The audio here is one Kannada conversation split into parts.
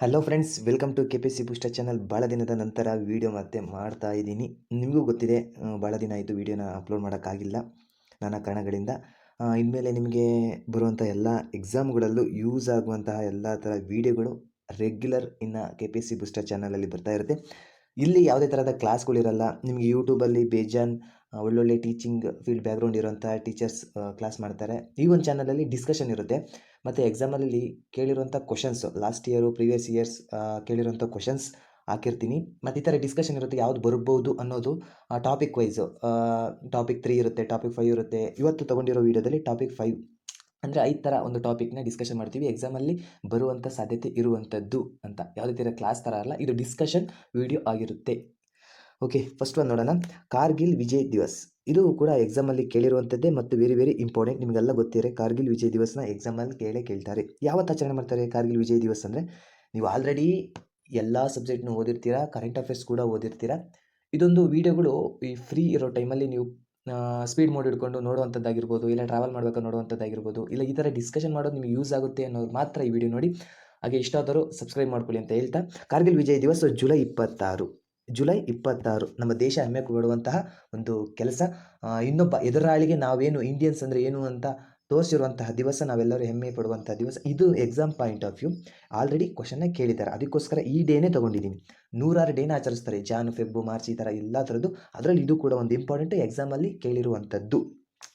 Hello friends welcome to K P C booster channel ಭಾಳ ದಿನದ ನಂತರ ವೀಡಿಯೋ ಮತ್ತೆ ಮಾಡ್ತಾ ಇದ್ದೀನಿ. ನಿಮಗೂ ಗೊತ್ತಿದೆ ಭಾಳ ದಿನ ಆಯಿತು ವೀಡಿಯೋನ ಅಪ್ಲೋಡ್ ಮಾಡೋಕ್ಕಾಗಿಲ್ಲ. ನಾನಾ ಕಾರಣಗಳಿಂದ ಇನ್ಮೇಲೆ ನಿಮಗೆ ಬರುವಂಥ ಎಲ್ಲ ಎಕ್ಸಾಮ್ಗಳಲ್ಲೂ ಯೂಸ್ ಆಗುವಂತಹ ಎಲ್ಲ ಥರ ವೀಡಿಯೋಗಳು ರೆಗ್ಯುಲರ್ ಇನ್ನು ಕೆ ಪಿ ಸಿ ಬೂಸ್ಟರ್ ಚಾನಲಲ್ಲಿ ಬರ್ತಾ ಇರುತ್ತೆ. ಇಲ್ಲಿ ಯಾವುದೇ ಥರದ ಕ್ಲಾಸ್ಗಳಿರಲ್ಲ ನಿಮಗೆ ಯೂಟ್ಯೂಬಲ್ಲಿ ಬೇಜಾನ್ ಒಳ್ಳೊಳ್ಳೆ ಟೀಚಿಂಗ್ ಫೀಲ್ಡ್ ಬ್ಯಾಗ್ರೌಂಡ್ ಇರುವಂಥ ಟೀಚರ್ಸ್ ಕ್ಲಾಸ್ ಮಾಡ್ತಾರೆ. ಈ ಒಂದು ಚಾನಲಲ್ಲಿ ಡಿಸ್ಕಷನ್ ಇರುತ್ತೆ. ಮತ್ತು ಎಕ್ಸಾಮಲ್ಲಿ ಕೇಳಿರುವಂಥ questions last year previous years ಕೇಳಿರುವಂಥ questions ಹಾಕಿರ್ತೀನಿ. ಮತ್ತು ಈ ಥರ ಡಿಸ್ಕಷನ್ ಇರುತ್ತೆ, ಯಾವ್ದು ಬರ್ಬೋದು ಅನ್ನೋದು ಟಾಪಿಕ್ ವೈಸು ಟಾಪಿಕ್ ತ್ರೀ ಇರುತ್ತೆ ಟಾಪಿಕ್ ಫೈವ್ ಇರುತ್ತೆ. ಇವತ್ತು ತೊಗೊಂಡಿರೋ ವೀಡಿಯೋದಲ್ಲಿ ಟಾಪಿಕ್ ಫೈವ್ ಅಂದರೆ ಐದು ಥರ ಒಂದು ಟಾಪಿಕ್ನ ಡಿಸ್ಕಷನ್ ಮಾಡ್ತೀವಿ. ಎಕ್ಸಾಮಲ್ಲಿ ಬರುವಂಥ ಸಾಧ್ಯತೆ ಇರುವಂಥದ್ದು ಅಂತ. ಯಾವುದೇ ಥರ ಕ್ಲಾಸ್ ಥರ ಅಲ್ಲ, ಇದು ಡಿಸ್ಕಷನ್ ವೀಡಿಯೋ ಆಗಿರುತ್ತೆ. ಓಕೆ ಫಸ್ಟ್ ಒಂದು ನೋಡೋಣ. ಕಾರ್ಗಿಲ್ ವಿಜಯ್ ದಿವಸ್. ಇದು ಕೂಡ ಎಕ್ಸಾಮಲ್ಲಿ ಕೇಳಿರುವಂಥದ್ದೇ ಮತ್ತು ವೆರಿ ವೆರಿ ಇಂಪಾರ್ಟೆಂಟ್ ನಿಮಗೆಲ್ಲ ಗೊತ್ತಿದೆ, ಕಾರ್ಗಿಲ್ ವಿಜಯ್ ದಿವಸ್ನ ಎಕ್ಸಾಮಲ್ಲಿ ಕೇಳೇ ಕೇಳ್ತಾರೆ. ಯಾವತ್ತು ಆಚರಣೆ ಮಾಡ್ತಾರೆ ಕಾರ್ಗಿಲ್ ವಿಜಯ್ ದಿವಸ್ ಅಂದರೆ? ನೀವು ಆಲ್ರೆಡಿ ಎಲ್ಲ ಸಬ್ಜೆಕ್ಟ್ನು ಓದಿರ್ತೀರಾ ಕರೆಂಟ್ ಅಫೇರ್ಸ್ ಕೂಡ ಓದಿರ್ತೀರಾ. ಇದೊಂದು ವೀಡಿಯೋಗಳು ಈ ಫ್ರೀ ಇರೋ ಟೈಮಲ್ಲಿ ನೀವು ಸ್ಪೀಡ್ ಮೋಡ್ ಹಿಡ್ಕೊಂಡು ನೋಡುವಂಥದ್ದಾಗಿರ್ಬೋದು, ಇಲ್ಲ ಟ್ರಾವೆಲ್ ಮಾಡಬೇಕು ನೋಡುವಂಥದ್ದಾಗಿರ್ಬೋದು, ಇಲ್ಲ ಈ ಥರ ಡಿಸ್ಕಷನ್ ಮಾಡೋದು ನಿಮಗೆ ಯೂಸ್ ಆಗುತ್ತೆ ಅನ್ನೋದು ಮಾತ್ರ ಈ ವಿಡಿಯೋ ನೋಡಿ. ಹಾಗೆ ಇಷ್ಟ ಆದರೂ ಸಬ್ಸ್ಕ್ರೈಬ್ ಮಾಡ್ಕೊಳ್ಳಿ ಅಂತ ಹೇಳ್ತಾ. ಕಾರ್ಗಿಲ್ ವಿಜಯ್ ದಿವಸ ಜುಲೈ ಇಪ್ಪತ್ತಾರು. ಜುಲೈ ಇಪ್ಪತ್ತಾರು ನಮ್ಮ ದೇಶ ಹೆಮ್ಮೆ ಪಡುವಂತಹ ಒಂದು ಕೆಲಸ. ಇನ್ನೊಬ್ಬ ಎದುರಾಳಿಗೆ ನಾವೇನು ಇಂಡಿಯನ್ಸ್ ಅಂದರೆ ಏನು ಅಂತ ತೋರಿಸಿರುವಂತಹ ದಿವಸ, ನಾವೆಲ್ಲರೂ ಹೆಮ್ಮೆ ಪಡುವಂತಹ ದಿವಸ. ಇದು exam point of view already ಕ್ವಶನ್ನ ಕೇಳಿದ್ದಾರೆ. ಅದಕ್ಕೋಸ್ಕರ ಈ ಡೇನೇ ತೊಗೊಂಡಿದ್ದೀನಿ. ನೂರಾರು ಡೇನ ಆಚರಿಸ್ತಾರೆ. ಜಾನ್ ಫೆಬ್ಬು ಮಾರ್ಚ್ ಈ ಥರ ಎಲ್ಲ ಥರದ್ದು. ಅದರಲ್ಲಿ ಇದು ಕೂಡ ಒಂದು ಇಂಪಾರ್ಟೆಂಟ್ ಎಕ್ಸಾಮಲ್ಲಿ ಕೇಳಿರುವಂಥದ್ದು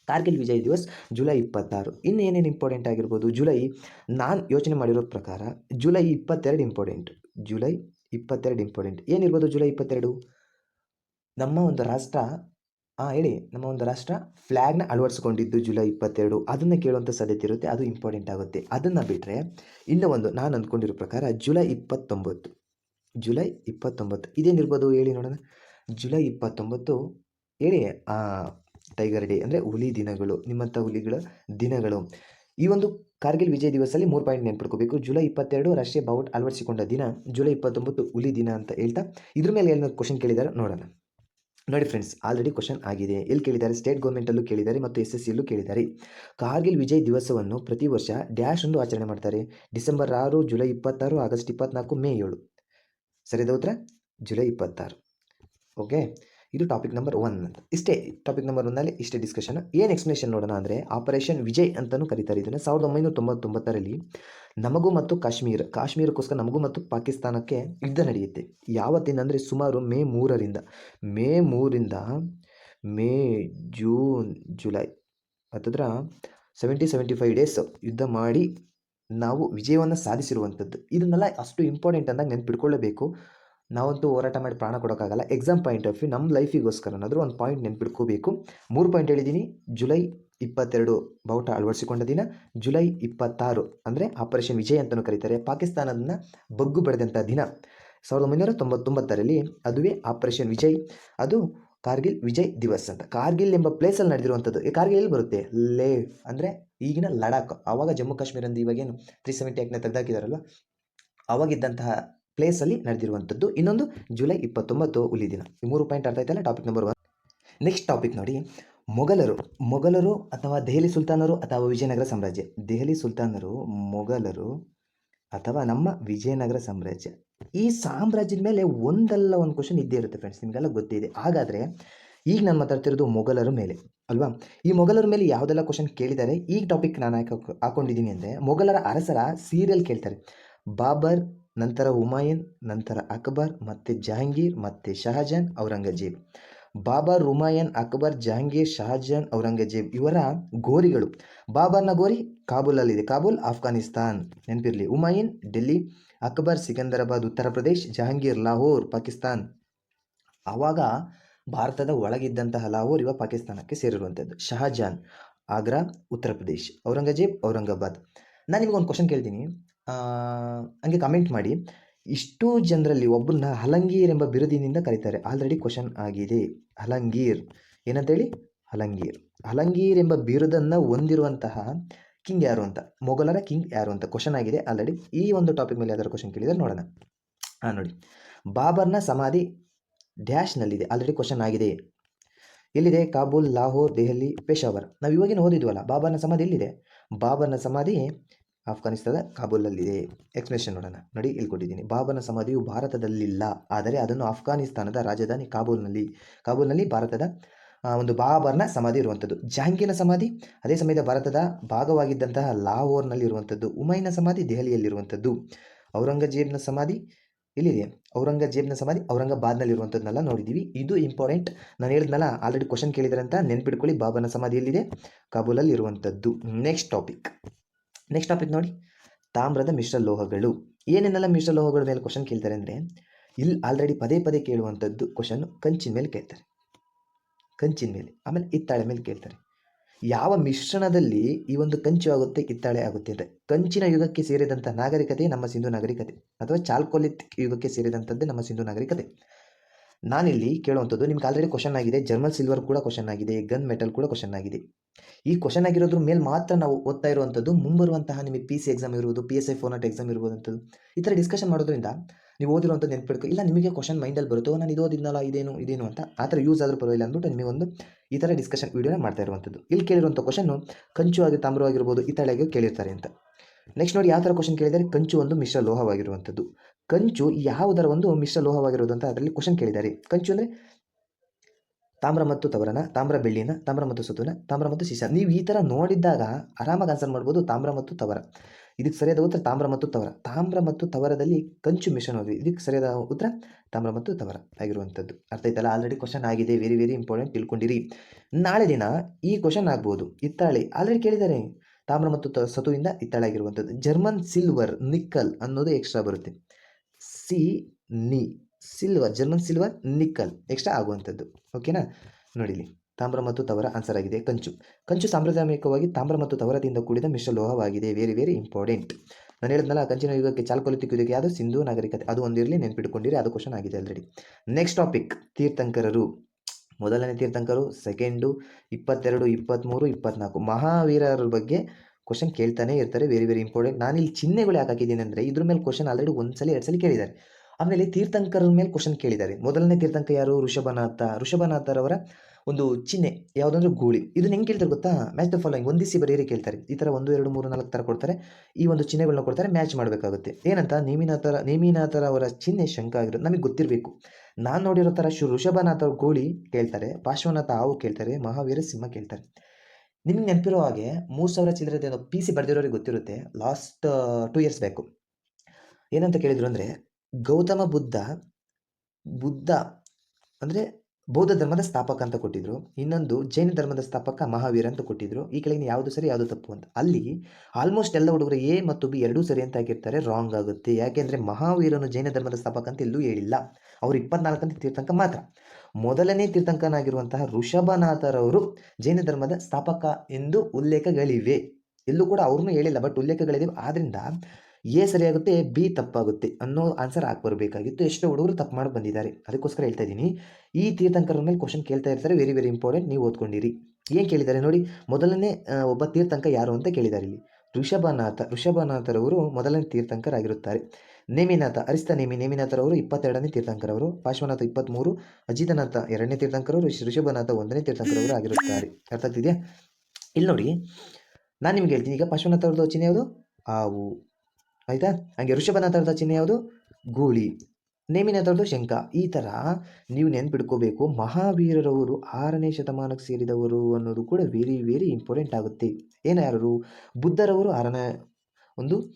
ಕಾರ್ಗಿಲ್ ವಿಜಯ್ ದಿವಸ್, ಜುಲೈ ಇಪ್ಪತ್ತಾರು. ಇನ್ನೇನೇನು ಇಂಪಾರ್ಟೆಂಟ್ ಆಗಿರ್ಬೋದು? ಜುಲೈ, ನಾನು ಯೋಚನೆ ಮಾಡಿರೋ ಪ್ರಕಾರ ಜುಲೈ ಇಪ್ಪತ್ತೆರಡು ಇಂಪಾರ್ಟೆಂಟ್ ಜುಲೈ ಇಪ್ಪತ್ತೆರಡು ಇಂಪಾರ್ಟೆಂಟ್ ಏನಿರ್ಬೋದು ಜುಲೈ ಇಪ್ಪತ್ತೆರಡು? ನಮ್ಮ ಒಂದು ರಾಷ್ಟ್ರ ಹಾಂ ಹೇಳಿ, ನಮ್ಮ ಒಂದು ರಾಷ್ಟ್ರ ಫ್ಲ್ಯಾಗ್ನ ಅಳವಡಿಸ್ಕೊಂಡಿದ್ದು ಜುಲೈ ಇಪ್ಪತ್ತೆರಡು. ಅದನ್ನು ಕೇಳುವಂಥ ಸಾಧ್ಯತೆ ಇರುತ್ತೆ, ಅದು ಇಂಪಾರ್ಟೆಂಟ್ ಆಗುತ್ತೆ. ಅದನ್ನು ಬಿಟ್ಟರೆ ಇನ್ನೂ ಒಂದು ನಾನು ಅಂದ್ಕೊಂಡಿರೋ ಪ್ರಕಾರ ಜುಲೈ ಇಪ್ಪತ್ತೊಂಬತ್ತು. ಜುಲೈ ಇಪ್ಪತ್ತೊಂಬತ್ತು. ಇದೇನಿರ್ಬೋದು ಹೇಳಿ ನೋಡೋಣ. ಜುಲೈ ಇಪ್ಪತ್ತೊಂಬತ್ತು, ಹೇಳಿ ಟೈಗರ್ ಡೇ ಅಂದರೆ ಹುಲಿ ದಿನಗಳು ನಿಮ್ಮಂಥ ಹುಲಿಗಳ ದಿನಗಳು. ಈ ಒಂದು ಕಾರ್ಗಿಲ್ ವಿಜಯ ದಿವಸದಲ್ಲಿ ಮೂರು ಪಾಯಿಂಟ್ ನೆನ್ಪಿಡ್ಕೋಬೇಕು ಜುಲೈ ಇಪ್ಪತ್ತೆರಡು ರಾಷ್ಟ್ರೀಯ ಬಾವುಟ ಅಳವಡಿಸಿಕೊಂಡ ದಿನ, ಜುಲೈ ಇಪ್ಪತ್ತೊಂಬತ್ತು ಹುಲಿ ದಿನ ಅಂತ ಹೇಳ್ತಾ ಇದ್ರ ಮೇಲೆ ಏನಾದ್ರು ಕ್ವಶನ್ ಕೇಳಿದಾರೆ? ನೋಡೋಣ. ನೋಡಿ ಫ್ರೆಂಡ್ಸ್ ಆಲ್ರೆಡಿ ಕ್ವಶನ್ ಆಗಿದೆ. ಎಲ್ಲಿ ಕೇಳಿದ್ದಾರೆ ಸ್ಟೇಟ್ ಗೌರ್ಮೆಂಟಲ್ಲೂ ಕೇಳಿದ್ದಾರೆ ಮತ್ತು ಎಸ್ ಎಸ್ ಸಿಯಲ್ಲೂ ಕೇಳಿದ್ದಾರೆ ಕಾರ್ಗಿಲ್ ವಿಜಯ್ ದಿವಸವನ್ನು ಪ್ರತಿ ವರ್ಷ ಡ್ಯಾಶ್ ಒಂದು ಆಚರಣೆ ಮಾಡ್ತಾರೆ. ಡಿಸೆಂಬರ್ ಆರು, ಜುಲೈ ಇಪ್ಪತ್ತಾರು, ಆಗಸ್ಟ್ ಇಪ್ಪತ್ನಾಲ್ಕು, ಮೇ ಏಳು. ಸರಿದ ಉತ್ತರ? ಜುಲೈ ಇಪ್ಪತ್ತಾರು. ಓಕೆ ಇದು ಟಾಪಿಕ್ ನಂಬರ್ ಒನ್ ಅಂತ. ಇಷ್ಟೇ ಟಾಪಿಕ್ ನಂಬರ್ ಒನ್ನಲ್ಲಿ ಇಷ್ಟೇ ಡಿಸ್ಕಷನ್ ಏನು ಎಕ್ಸ್ಪ್ಲನೇಷನ್ ನೋಡೋಣ ಅಂದರೆ ಆಪರೇಷನ್ ವಿಜಯ್ ಅಂತಲೂ ಕರೀತಾರೆ. ಇದನ್ನು ಸಾವಿರದ ಒಂಬೈನೂರ ತೊಂಬತ್ತೊಂಬತ್ತರಲ್ಲಿ ನಮಗೂ ಮತ್ತು ಕಾಶ್ಮೀರ, ಕಾಶ್ಮೀರಕ್ಕೋಸ್ಕರ ನಮಗೂ ಮತ್ತು ಪಾಕಿಸ್ತಾನಕ್ಕೆ ಯುದ್ಧ ನಡೆಯುತ್ತೆ. ಯಾವತ್ತಿನ ಅಂದರೆ ಸುಮಾರು ಮೇ ಮೂರರಿಂದ. ಮೇ ಮೂರಿಂದ ಮೇ ಜೂನ್, ಜುಲೈ ಹತ್ತತ್ರ ಸೆವೆಂಟಿ ಸೆವೆಂಟಿ ಫೈವ್ ಡೇಸ್ ಯುದ್ಧ ಮಾಡಿ ನಾವು ವಿಜಯವನ್ನು ಸಾಧಿಸಿರುವಂಥದ್ದು. ಇದನ್ನೆಲ್ಲ ಅಷ್ಟು ಇಂಪಾರ್ಟೆಂಟ್ ಅಂದಾಗ ನೆನ್ಪಿಟ್ಕೊಳ್ಳೇಬೇಕು. ನಾವಂತೂ ಹೋರಾಟ ಮಾಡಿ ಪ್ರಾಣ ಕೊಡೋಕ್ಕಾಗಲ್ಲ. ಎಕ್ಸಾಮ್ ಪಾಯಿಂಟ್ ಆಫ್ ವ್ಯೂ ನಮ್ಮ ಲೈಫಿಗೋಸ್ಕರನಾದರೂ ಒಂದು ಪಾಯಿಂಟ್ ನೆನ್ಪಿಟ್ಕೋಬೇಕು ಮೂರು ಪಾಯಿಂಟ್ ಹೇಳಿದ್ದೀನಿ ಜುಲೈ ಇಪ್ಪತ್ತೆರಡು ಬಾವುಟ ಅಳವಡಿಸಿಕೊಂಡ ದಿನ. ಜುಲೈ ಇಪ್ಪತ್ತಾರು ಅಂದರೆ ಆಪರೇಷನ್ ವಿಜಯ್ ಅಂತಲೂ ಕರೀತಾರೆ. ಪಾಕಿಸ್ತಾನದನ್ನ ಬಗ್ಗು ಬಡಿದಂಥ ದಿನ. ಸಾವಿರದ ಒಂಬೈನೂರ ತೊಂಬತ್ತೊಂಬತ್ತರಲ್ಲಿ ಅದುವೇ ಆಪರೇಷನ್ ವಿಜಯ್. ಅದು ಕಾರ್ಗಿಲ್ ವಿಜಯ್ ದಿವಸ್ ಅಂತ. ಕಾರ್ಗಿಲ್ ಎಂಬ ಪ್ಲೇಸಲ್ಲಿ ನಡೆದಿರುವಂಥದ್ದು ಈ ಕಾರ್ಗಿಲ್ ಎಲ್ಲಿ ಬರುತ್ತೆ? ಲೇ ಅಂದರೆ ಈಗಿನ ಲಡಾಖ್. ಆವಾಗ ಜಮ್ಮು ಕಾಶ್ಮೀರ ಇವಾಗೇನು ತ್ರೀ ಸೆವೆಂಟಿ ಆ್ಯಕ್ಟ್ನ ತೆಗೆದಾಕಿದಾರಲ್ವ? ಅವಾಗಿದ್ದಂತಹ ಪ್ಲೇಸಲ್ಲಿ ನಡೆದಿರುವಂಥದ್ದು. ಇನ್ನೊಂದು ಜುಲೈ ಇಪ್ಪತ್ತೊಂಬತ್ತು ಹುಲಿ ದಿನ. ಈ ಮೂರು ಪಾಯಿಂಟ್ ಅರ್ಥ ಆಯ್ತಲ್ಲ? Topic number one next topic ನೋಡಿ. ಮೊಘಲರು ಮೊಘಲರು ಅಥವಾ ದೆಹಲಿ ಸುಲ್ತಾನರು ಅಥವಾ ವಿಜಯನಗರ ಸಾಮ್ರಾಜ್ಯ? ದೆಹಲಿ ಸುಲ್ತಾನರು, ಮೊಘಲರು ಅಥವಾ ನಮ್ಮ ವಿಜಯನಗರ ಸಾಮ್ರಾಜ್ಯ? ಈ ಸಾಮ್ರಾಜ್ಯದ ಮೇಲೆ ಒಂದಲ್ಲ ಒಂದು ಕ್ವಶನ್ ಇದ್ದೇ ಇರುತ್ತೆ ಫ್ರೆಂಡ್ಸ್ ನಿಮಗೆಲ್ಲ ಗೊತ್ತಿದೆ ಹಾಗಾದರೆ ಈಗ ನಾನು ಮಾತಾಡ್ತಿರೋದು ಮೊಘಲರ ಮೇಲೆ, ಅಲ್ವಾ? ಈ ಮೊಘಲರ ಮೇಲೆ ಯಾವುದೆಲ್ಲ ಕ್ವಶನ್ ಕೇಳಿದ್ದಾರೆ? ಈಗ ಟಾಪಿಕ್ ನಾನು ಹಾಕೋ ಹಾಕೊಂಡಿದ್ದೀನಿ ಅಂದರೆ ಮೊಘಲರ ಅರಸರ ಸೀರಿಯಲ್ ಕೇಳ್ತಾರೆ. ಬಾಬರ್ ನಂತರ ಹುಮಾಯೂನ್, ನಂತರ ಅಕ್ಬರ್, ಮತ್ತೆ ಜಹಾಂಗೀರ್, ಮತ್ತೆ ಶಹಜಾನ್ ಔರಂಗಜೇಬ್. ಬಾಬರ್ ಹುಮಾಯನ್, ಅಕ್ಬರ್, ಜಹಾಂಗೀರ್, ಶಹಜಾನ್ ಔರಂಗಜೇಬ್ ಇವರ ಗೋರಿಗಳು. ಬಾಬರ್ನ ಗೋರಿ ಕಾಬೂಲಲ್ಲಿದೆ. ಕಾಬೂಲ್, ಆಫ್ಘಾನಿಸ್ತಾನ್. ನೆನಪಿರಲಿ. ಹುಮಾಯೂನ್, ಡೆಲ್ಲಿ, ಅಕ್ಬರ್, ಸಿಕಂದರಾಬಾದ್, ಉತ್ತರ ಪ್ರದೇಶ್, ಜಹಾಂಗೀರ್, ಲಾಹೋರ್, ಪಾಕಿಸ್ತಾನ್. ಆವಾಗ ಭಾರತದ ಒಳಗಿದ್ದಂತಹ ಲಾಹೋರ್ ಇವ ಪಾಕಿಸ್ತಾನಕ್ಕೆ ಸೇರಿರುವಂಥದ್ದು ಶಹಜಾನ್, ಆಗ್ರಾ, ಉತ್ತರ ಪ್ರದೇಶ್, ಔರಂಗಜೇಬ್, ಔರಂಗಾಬಾದ್. ನಾನು ನಿಮಗೊಂದು ಕ್ವಶನ್ ಕೇಳ್ತೀನಿ. ಹಂಗೆ ಕಮೆಂಟ್ ಮಾಡಿ. ಇಷ್ಟು ಜನರಲ್ಲಿ ಒಬ್ಬರನ್ನ ಹಲಂಗೀರ್ ಎಂಬ ಬಿರುದಿನಿಂದ ಕರೀತಾರೆ. ಆಲ್ರೆಡಿ ಕ್ವಶನ್ ಆಗಿದೆ. ಹಲಂಗೀರ್. ಏನಂತೇಳಿ? ಹಲಂಗೀರ್. ಹಲಂಗೀರ್ ಎಂಬ ಬಿರುದನ್ನು ಹೊಂದಿರುವಂತಹ ಕಿಂಗ್ ಯಾರು ಅಂತ? ಮೊಘಲರ ಕಿಂಗ್ ಯಾರು ಅಂತ ಕ್ವಶನ್ ಆಗಿದೆ ಆಲ್ರೆಡಿ ಈ ಒಂದು ಟಾಪಿಕ್ ಮೇಲೆ ಯಾವ್ದಾದ್ರು ಕ್ವಶನ್ ಕೇಳಿದರೆ ನೋಡೋಣ. ಹಾಂ ನೋಡಿ. ಬಾಬರ್ನ ಸಮಾಧಿ ಡ್ಯಾಶ್ನಲ್ಲಿದೆ ಆಲ್ರೆಡಿ ಕ್ವಶನ್ ಆಗಿದೆ. ಎಲ್ಲಿದೆ? ಕಾಬೂಲ್, ಲಾಹೋರ್, ದೆಹಲಿ, ಪೇಶಾವರ್. ನಾವು ಇವಾಗಿನ ಓದಿದ್ವಲ್ಲ, ಬಾಬರ್ನ ಸಮಾಧಿ ಎಲ್ಲಿದೆ? ಬಾಬರ್ನ ಸಮಾಧಿ ಆಫ್ಘಾನಿಸ್ತಾನದ ಕಾಬೂಲಲ್ಲಿದೆ. ಎಕ್ಸ್ಪ್ಲೇಷನ್ ನೋಡೋಣ. ನೋಡಿ ಇಲ್ಲಿ ಕೊಟ್ಟಿದ್ದೀನಿ ಬಾಬನ ಸಮಾಧಿಯು ಭಾರತದಲ್ಲಿಲ್ಲ. ಆದರೆ ಅದನ್ನು ಆಫ್ಘಾನಿಸ್ತಾನದ ರಾಜಧಾನಿ ಕಾಬೂಲ್ನಲ್ಲಿ ಕಾಬೂಲ್ನಲ್ಲಿ ಭಾರತದ ಒಂದು ಬಾಬರ್ನ ಸಮಾಧಿ ಇರುವಂಥದ್ದು. ಜಾಂಗಿನ ಸಮಾಧಿ, ಅದೇ ಸಮಯದ ಭಾರತದ ಭಾಗವಾಗಿದ್ದಂತಹ ಲಾಹೋರ್ನಲ್ಲಿ ಇರುವಂಥದ್ದು. ಉಮೈನ ಸಮಾಧಿ ದೆಹಲಿಯಲ್ಲಿರುವಂಥದ್ದು ಔರಂಗಜೇಬ್ನ ಸಮಾಧಿ ಇಲ್ಲಿದೆ ಔರಂಗಜೇಬ್ನ ಸಮಾಧಿ ಔರಂಗಾಬಾದ್ನಲ್ಲಿ ಇರುವಂಥದ್ದನ್ನೆಲ್ಲ ನೋಡಿದ್ದೀವಿ. ಇದು ಇಂಪಾರ್ಟೆಂಟ್ ನಾನು ಹೇಳಿದ್ನಲ್ಲ ಆಲ್ರೆಡಿ ಕ್ವಶನ್ ಕೇಳಿದ್ರಂತ ನೆನ್ಪಿಟ್ಕೊಳ್ಳಿ, ಬಾಬನ ಸಮಾಧಿ ಎಲ್ಲಿದೆ ಕಾಬೂಲಲ್ಲಿ ಇರುವಂಥದ್ದು. ನೆಕ್ಸ್ಟ್ ಟಾಪಿಕ್ ನೆಕ್ಸ್ಟ್ ಟಾಪಿಕ್ ನೋಡಿ. ತಾಮ್ರದ ಮಿಶ್ರ ಲೋಹಗಳು. ಏನೇನೆಲ್ಲ ಮಿಶ್ರ ಲೋಹಗಳ ಮೇಲೆ ಕ್ವಶನ್ ಕೇಳ್ತಾರೆ ಅಂದರೆ ಇಲ್ಲಿ ಆಲ್ರೆಡಿ ಪದೇ ಪದೇ ಕೇಳುವಂಥದ್ದು ಕ್ವಶನ್ ಕಂಚಿನ ಮೇಲೆ ಕೇಳ್ತಾರೆ. ಕಂಚಿನ ಮೇಲೆ, ಆಮೇಲೆ ಹಿತ್ತಾಳೆ ಮೇಲೆ ಕೇಳ್ತಾರೆ. ಯಾವ ಮಿಶ್ರಣದಲ್ಲಿ ಈ ಒಂದು ಕಂಚು ಆಗುತ್ತೆ, ಹಿತ್ತಾಳೆ ಆಗುತ್ತೆ ಅಂತ ಕಂಚಿನ ಯುಗಕ್ಕೆ ಸೇರಿದಂಥ ನಾಗರಿಕತೆ, ನಮ್ಮ ಸಿಂಧು ನಾಗರಿಕತೆ, ಅಥವಾ ಚಾಲ್ಕೋಲಿತ್ ಯುಗಕ್ಕೆ ಸೇರಿದಂಥದ್ದೇ ನಮ್ಮ ಸಿಂಧು ನಾಗರಿಕತೆ. ನಾನಿಲ್ಲಿ ಕೇಳುವಂಥದ್ದು ನಿಮ್ಗೆ ಆಲ್ರೆಡಿ ಕ್ವಶನ್ ಆಗಿದೆ. ಜರ್ಮಲ್ ಸಿಲ್ವರ್ ಕೂಡ ಕ್ವಶನ್ ಆಗಿದೆ. ಗನ್ ಮೆಟಲ್ ಕೂಡ ಕ್ವಶನ್ ಆಗಿದೆ. ಈ ಕ್ವಶನ್ ಆಗಿರೋದ್ರ ಮೇಲೆ ಮಾತ್ರ ನಾವು ಓದ್ತಾ ಇರುವಂಥದ್ದು ಮುಂಬರುವಂತಹ ನಿಮಗೆ ಪಿ ಸಿ ಎಕ್ಸಾಮ್ ಇರ್ಬೋದು ಪಿ ಎಸ್ ಐ ಫೋರ್ನಾಟ್ ಎಕ್ಸಾಮ್ ಇರ್ಬೋದಂಥದ್ದು. ಈ ಥರ ಡಿಸ್ಕಷನ್ ಮಾಡೋದ್ರಿಂದ ನೀವು ಓದಿರುವಂಥ ನೆನ್ಪಿಡ್ಕೊ, ಇಲ್ಲ ನಿಮಗೆ ಕ್ವಶನ್ ಮೈಂಡಲ್ಲಿ ಬರುತ್ತೋ, ನಾನು ಇದು ಓದಿದ್ನಲ್ಲ, ಇದೇನು ಇದೇನು ಅಂತ ಆ ಥರ ಯೂಸ್ ಆದರೂ ಪರವಾಗಿಲ್ಲ ಅಂದ್ಬಿಟ್ಟು ನಿಮಗೆ ಒಂದು ಈ ಥರ ಡಿಸ್ಕಷನ್ ವೀಡಿಯೋನ ಮಾಡ್ತಾ ಇರುವಂಥದ್ದು. ಇಲ್ಲಿ ಕೇಳಿರುವಂಥ ಕ್ವಶನ್ನು ಕಂಚು ಆಗಿ ತಾಮ್ರವಾಗಿರ್ಬೋದು ಹಿತ್ತಾಳೆಗೆ ಕೇಳಿರ್ತಾರೆ ಅಂತ. ನೆಕ್ಸ್ಟ್ ನೋಡಿ ಯಾವ ಥರ ಕ್ವಶನ್ ಕೇಳಿದರೆ, ಕಂಚು ಒಂದು ಮಿಶ್ರ ಲೋಹವಾಗಿರುವಂಥದ್ದು. ಕಂಚು ಯಾವುದರ ಒಂದು ಮಿಶ್ರ ಲೋಹವಾಗಿರುವುದು ಅಂತ ಅದರಲ್ಲಿ ಕ್ವಶನ್ ಕೇಳಿದ್ದಾರೆ. ಕಂಚು ಅಂದರೆ ತಾಮ್ರ ಮತ್ತು ತವರನ, ತಾಮ್ರ ಬೆಳ್ಳಿನ, ತಾಮ್ರ ಮತ್ತು ಸತುನ, ತಾಮ್ರ ಮತ್ತು ಸೀಸ. ನೀವು ಈ ಥರ ನೋಡಿದ್ದಾಗ ಆರಾಮಾಗಿ ಆನ್ಸರ್ ಮಾಡ್ಬೋದು ತಾಮ್ರ ಮತ್ತು ತವರ. ಇದಕ್ಕೆ ಸರಿಯಾದ ಉತ್ತರ ತಾಮ್ರ ಮತ್ತು ತವರ. ತಾಮ್ರ ಮತ್ತು ತವರದಲ್ಲಿ ಕಂಚು ಮಿಶ್ರಣವಾಗಿದೆ ಇದಕ್ಕೆ ಸರಿಯಾದ ಉತ್ತರ ತಾಮ್ರ ಮತ್ತು ತವರ ಆಗಿರುವಂಥದ್ದು ಅರ್ಥ ಆಯ್ತಲ್ಲ? ಆಲ್ರೆಡಿ ಕ್ವಶನ್ ಆಗಿದೆ. ವೆರಿ ವೆರಿ ಇಂಪಾರ್ಟೆಂಟ್ ತಿಳ್ಕೊಂಡಿರಿ. ನಾಳೆ ದಿನ ಈ ಕ್ವಶನ್ ಆಗ್ಬೋದು. ಹಿತ್ತಾಳೆ. ಆಲ್ರೆಡಿ ಕೇಳಿದ್ದಾರೆ. ತಾಮ್ರ ಮತ್ತು ಸತುವಿಂದ ಹಿತ್ತಾಳೆ ಆಗಿರುವಂಥದ್ದು ಜರ್ಮನ್ ಸಿಲ್ವರ್ ನಿಕ್ಕಲ್ ಅನ್ನೋದು ಎಕ್ಸ್ಟ್ರಾ ಬರುತ್ತೆ. ಸಿ, ನಿ silver German silver nickel extra ಆಗುವಂಥದ್ದು. ಓಕೆನಾ ನೋಡಿಲಿ ತಾಮ್ರ ಮತ್ತು ತವರ ಆನ್ಸರ್ ಆಗಿದೆ. ಕಂಚು. ಕಂಚು ಸಾಂಪ್ರದಾಯಿಕವಾಗಿ ತಾಮ್ರ ಮತ್ತು ತವರದಿಂದ ಕೂಡಿದ ಮಿಶ್ರ ಲೋಹವಾಗಿದೆ. ವೆರಿ ವೆರಿ ಇಂಪಾರ್ಟೆಂಟ್ ನಾನು ಹೇಳಿದ್ನಲ್ಲ, ಕಂಚಿನ ಯುಗಕ್ಕೆ ಚಾಲ್ಕೊಲಿತಿಕ್ ಯುಗಕ್ಕೆ ಯಾವುದು ಸಿಂಧು ನಾಗರಿಕತೆ? ಅದು ಒಂದಿರಲಿ ನೆನ್ಪಿಟ್ಕೊಂಡಿರಿ, ಅದು ಕ್ವಶನ್ ಆಗಿದೆ ಆಲ್ರೆಡಿ ನೆಕ್ಸ್ಟ್ ಟಾಪಿಕ್ ತೀರ್ಥಂಕರರು. ಮೊದಲನೇ ತೀರ್ಥಂಕರು ಸೆಕೆಂಡು ಇಪ್ಪತ್ತೆರಡು ಇಪ್ಪತ್ತ್ಮೂರು ಇಪ್ಪತ್ನಾಲ್ಕು. ಮಹಾವೀರರ ಬಗ್ಗೆ ಕ್ವಶನ್ ಕೇಳ್ತಾನೆ ಇರ್ತಾರೆ ವೆರಿ ವೆರಿ ಇಂಪಾರ್ಟೆಂಟ್ ನಾನು ಇಲ್ಲಿ ಚಿಹ್ನೆಗಳು ಯಾಕೆ ಹಾಕಿದ್ದೀನಿ ಅಂದರೆ, ಇದ್ರ ಮೇಲೆ ಕ್ವಶನ್ ಆಲ್ರೆಡಿ ಒಂದು ಸಲ ಎರಡು ಸಲ ಕೇಳಿದ್ದಾರೆ. ಆಮೇಲೆ ತೀರ್ಥಂಕರ ಮೇಲೆ ಕ್ವಶನ್ ಕೇಳಿದ್ದಾರೆ. ಮೊದಲನೇ ತೀರ್ಥಂಕ ಯಾರು? ಋಷಭನಾಥ. ಋಷಭನಾಥರವರ ಒಂದು ಚಿಹ್ನೆ, ಯಾವುದಂದ್ರೆ ಗೂಳಿ. ಇದನ್ನ ಹೆಂಗೆ ಕೇಳ್ತಾರೆ ಗೊತ್ತಾ? ಮ್ಯಾಚ್ ದ ಫಾಲೋಯಿಂಗ್ ಒಂದಿಸಿ ಬರೀರಿ ಕೇಳ್ತಾರೆ. ಈ ಥರ ಒಂದು, ಎರಡು, ಮೂರು, ನಾಲ್ಕು ಥರ ಕೊಡ್ತಾರೆ. ಈ ಒಂದು ಚಿಹ್ನೆಗಳನ್ನ ಕೊಡ್ತಾರೆ ಮ್ಯಾಚ್ ಮಾಡಬೇಕಾಗುತ್ತೆ. ಏನಂತ? ನೇಮಿನಾಥರ ನೇಮಿನಾಥರ ಅವರ ಚಿಹ್ನೆ ಶಂಕ ಆಗಿರೋದು ನಮಗೆ ಗೊತ್ತಿರಬೇಕು. ನಾನು ನೋಡಿರೋ ಥರ ಶು ಋಷಭನಾಥ ಗೋಳಿ ಕೇಳ್ತಾರೆ, ಪಾರ್ಶ್ವನಾಥ ಹಾವು ಕೇಳ್ತಾರೆ, ಮಹಾವೀರ ಸಿಂಹ ಕೇಳ್ತಾರೆ. ನಿಮ್ಗೆ ನೆನಪಿರೋ ಹಾಗೆ ಮೂರು ಸಾವಿರ ಚಿಲ್ಲರದೆ ಪಿ ಸಿ ಬರೆದಿರೋರಿಗೆ ಗೊತ್ತಿರುತ್ತೆ, ಲಾಸ್ಟ್ ಟೂ ಇಯರ್ಸ್ ಬೇಕು. ಏನಂತ ಕೇಳಿದ್ರು ಅಂದರೆ, ಗೌತಮ ಬುದ್ಧ ಬುದ್ಧ ಅಂದರೆ ಬೌದ್ಧ ಧರ್ಮದ ಸ್ಥಾಪಕ ಅಂತ ಕೊಟ್ಟಿದ್ರು, ಇನ್ನೊಂದು ಜೈನ ಧರ್ಮದ ಸ್ಥಾಪಕ ಮಹಾವೀರ ಅಂತ ಕೊಟ್ಟಿದ್ರು, ಈ ಕೆಳಗಿನ ಯಾವುದು ಸರಿ ಯಾವುದು ತಪ್ಪು ಅಂತ. ಅಲ್ಲಿ ಆಲ್ಮೋಸ್ಟ್ ಎಲ್ಲ ಹುಡುಗರು ಎ ಮತ್ತು ಬಿ ಎರಡೂ ಸರಿ ಅಂತ ಆಗಿರ್ತಾರೆ ರಾಂಗ್ ಆಗುತ್ತೆ. ಯಾಕೆಂದರೆ ಮಹಾವೀರನು ಜೈನ ಧರ್ಮದ ಸ್ಥಾಪಕ ಅಂತ ಎಲ್ಲೂ ಹೇಳಿಲ್ಲ. ಅವರು ಇಪ್ಪತ್ನಾಲ್ಕನೇ ತೀರ್ಥಂಕ ಮಾತ್ರ. ಮೊದಲನೇ ತೀರ್ಥಂಕನಾಗಿರುವಂತಹ ಋಷಭನಾಥರವರು ಜೈನ ಧರ್ಮದ ಸ್ಥಾಪಕ ಎಂದು ಉಲ್ಲೇಖಗಳಿವೆ. ಎಲ್ಲೂ ಕೂಡ ಅವ್ರನ್ನೂ ಹೇಳಿಲ್ಲ ಬಟ್ ಉಲ್ಲೇಖಗಳಿವೆ. ಆದ್ದರಿಂದ ಎ ಸರಿಯಾಗುತ್ತೆ, ಬಿ ತಪ್ಪಾಗುತ್ತೆ ಅನ್ನೋ ಆನ್ಸರ್ ಹಾಕಿ ಬರಬೇಕಾಗಿತ್ತು. ಎಷ್ಟೋ ಹುಡುಗರು ತಪ್ಪು ಮಾಡಿ ಬಂದಿದ್ದಾರೆ. ಅದಕ್ಕೋಸ್ಕರ ಹೇಳ್ತಾ ಇದ್ದೀನಿ, ಈ ತೀರ್ಥಂಕರ ಮೇಲೆ ಕ್ವಶನ್ ಕೇಳ್ತಾ ಇರ್ತಾರೆ. ವೆರಿ ವೆರಿ ಇಂಪಾರ್ಟೆಂಟ್ ನೀವು ಓದ್ಕೊಂಡಿರಿ. ಏನು ಕೇಳಿದ್ದಾರೆ ನೋಡಿ, ಮೊದಲನೇ ಒಬ್ಬ ತೀರ್ಥಂಕ ಯಾರು ಅಂತ ಕೇಳಿದ್ದಾರೆ ಇಲ್ಲಿ. ಋಷಭನಾಥ, ಋಷಭನಾಥರವರು ಮೊದಲನೇ ತೀರ್ಥಂಕರಾಗಿರುತ್ತಾರೆ. ನೇಮಿನಾಥ, ಅರಿಸ್ತ ನೇಮಿ, ನೇಮಿನಾಥರವರು ಇಪ್ಪತ್ತೆರಡನೇ ತೀರ್ಥಂಕರವರು, ಪಾರ್ಶ್ವನಾಥ ಇಪ್ಪತ್ತ್ಮೂರು ಅಜಿತನಾಥ ಎರಡನೇ ತೀರ್ಥಂಕರವರು ಋಷ- ಋಷಭನಾಥ ಒಂದನೇ ತೀರ್ಥಂಕರವರು ಆಗಿರುತ್ತಾರೆ. ಅರ್ಥ ಆಗ್ತಿದೆಯಾ? ಇಲ್ಲಿ ನೋಡಿ, ನಾನು ನಿಮ್ಗೆ ಹೇಳ್ತೀನಿ, ಈಗ ಪಾಶ್ವನಾಥ ಅವ್ರದ್ದು ಚಿಹ್ನೆ ಯಾವುದು? ಆವು ಆಯಿತಾ? ಹಾಗೆ ಋಷಭನಾಥರದ ಚಿಹ್ನೆ ಯಾವುದು? ಗೂಳಿ. ನೇಮಿನಾಥರದ್ದು ಶಂಕ ಈ ಥರ ನೀವು ನೆನ್ಪಿಡ್ಕೋಬೇಕು ಮಹಾವೀರರವರು ಆರನೇ ಶತಮಾನಕ್ಕೆ ಸೇರಿದವರು ಅನ್ನೋದು ಕೂಡ ವೆರಿ ವೆರಿ ಇಂಪಾರ್ಟೆಂಟ್ ಆಗುತ್ತೆ. ಏನು ಯಾರು ಬುದ್ಧರವರು ಆರನೇ, ಒಂದು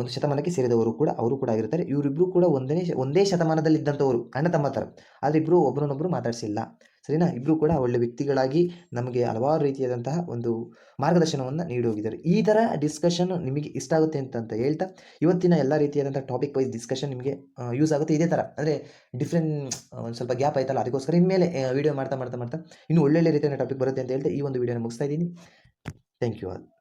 ಒಂದು ಶತಮಾನಕ್ಕೆ ಸೇರಿದವರು ಕೂಡ, ಅವರು ಕೂಡ ಆಗಿರ್ತಾರೆ. ಇವರಿಬ್ಬರು ಕೂಡ ಒಂದನೇ ಒಂದೇ ಶತಮಾನದಲ್ಲಿ ಇದ್ದಂಥವರು ಅಣ್ಣ ತಮ್ಮ ಥರ. ಆದರೆ ಇಬ್ಬರು ಒಬ್ಬರನ್ನೊಬ್ಬರು ಮಾತಾಡಿಸಿಲ್ಲ. ಸರಿನಾ? ಇಬ್ಬರು ಕೂಡ ಒಳ್ಳೆ ವ್ಯಕ್ತಿಗಳಾಗಿ ನಮಗೆ ಹಲವಾರು ರೀತಿಯಾದಂತಹ ಒಂದು ಮಾರ್ಗದರ್ಶನವನ್ನು ನೀಡಿ ಹೋಗಿದ್ದಾರೆ ಈ ಥರ ಡಿಸ್ಕಷನ್ ನಿಮಗೆ ಇಷ್ಟ ಆಗುತ್ತೆ ಅಂತ ಹೇಳ್ತಾ, ಇವತ್ತಿನ ಎಲ್ಲ ರೀತಿಯಾದಂಥ ಟಾಪಿಕ್ ವೈಸ್ ಡಿಸ್ಕಷನ್ ನಿಮಗೆ ಯೂಸ್ ಆಗುತ್ತೆ ಇದೇ ಥರ. ಅಂದರೆ ಡಿಫ್ರೆಂಟ್ ಒಂದು ಸ್ವಲ್ಪ ಗ್ಯಾಪ್ ಆಯ್ತಲ್ಲ, ಅದಕ್ಕೋಸ್ಕರ ಇನ್ಮೇಲೆ ವಿಡಿಯೋ ಮಾಡ್ತಾ ಮಾಡ್ತಾ ಮಾಡ್ತಾ, ಇನ್ನೂ ಒಳ್ಳೊಳ್ಳೆ ರೀತಿಯ ಟಾಪಿಕ್ ಬರುತ್ತೆ ಅಂತ ಹೇಳ್ತಾ ಈ ಒಂದು ವಿಡಿಯೋನ ಮುಗಿಸ್ತಾ ಇದ್ದೀನಿ. Thank you all